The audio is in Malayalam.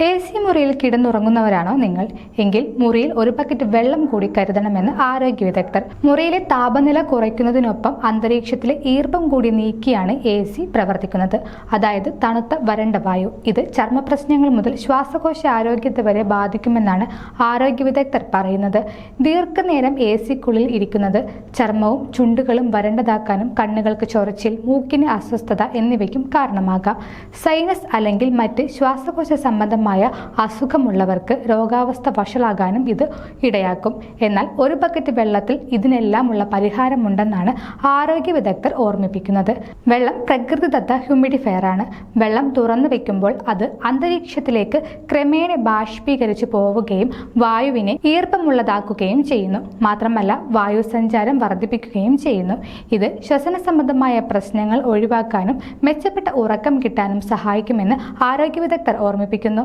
എ സി മുറിയിൽ കിടന്നുറങ്ങുന്നവരാണോ നിങ്ങൾ? എങ്കിൽ മുറിയിൽ ഒരു പക്കറ്റ് വെള്ളം കൂടി കരുതണമെന്ന് ആരോഗ്യ വിദഗ്ധർ. മുറിയിലെ താപനില കുറയ്ക്കുന്നതിനൊപ്പം അന്തരീക്ഷത്തിലെ ഈർപ്പം കൂടി നീക്കിയാണ് എ സി പ്രവർത്തിക്കുന്നത്. അതായത് തണുത്ത വരണ്ട വായു. ഇത് ചർമ്മപ്രശ്നങ്ങൾ മുതൽ ശ്വാസകോശ ആരോഗ്യത്തെ വരെ ബാധിക്കുമെന്നാണ് ആരോഗ്യ വിദഗ്ധർ പറയുന്നത്. ദീർഘനേരം എ സിക്കുള്ളിൽ ഇരിക്കുന്നത് ചർമ്മവും ചുണ്ടുകളും വരണ്ടതാക്കാനും കണ്ണുകൾക്ക് ചൊറച്ചിൽ മൂക്കിന് അസ്വസ്ഥത എന്നിവയ്ക്കും കാരണമാകാം. സൈനസ് അല്ലെങ്കിൽ മറ്റ് ശ്വാസകോശ സംബന്ധമായ അസുഖമുള്ളവർക്ക് രോഗാവസ്ഥ വഷളാകാനും ഇത് ഇടയാക്കും. എന്നാൽ ഒരു ബക്കറ്റ് വെള്ളത്തിൽ ഇതിനെല്ലാമുള്ള പരിഹാരമുണ്ടെന്നാണ് ആരോഗ്യ വിദഗ്ധർ ഓർമ്മിപ്പിക്കുന്നത്. വെള്ളം പ്രകൃതിദത്ത ഹ്യൂമിഡിഫയർ ആണ് വെള്ളം തുറന്നു വെക്കുമ്പോൾ അത് അന്തരീക്ഷത്തിലേക്ക് ക്രമേണ ബാഷ്പീകരിച്ചു പോവുകയും വായുവിനെ ഈർപ്പമുള്ളതാക്കുകയും ചെയ്യുന്നു. മാത്രമല്ല വായു സഞ്ചാരം വർദ്ധിപ്പിക്കുകയും ചെയ്യുന്നു. ഇത് ശ്വസന സംബന്ധമായ പ്രശ്നങ്ങൾ ഒഴിവാക്കാനും മെച്ചപ്പെട്ട ഉറക്കം കിട്ടാനും സഹായിക്കുമെന്ന് ആരോഗ്യ വിദഗ്ധർ ഓർമ്മിപ്പിക്കുന്നു.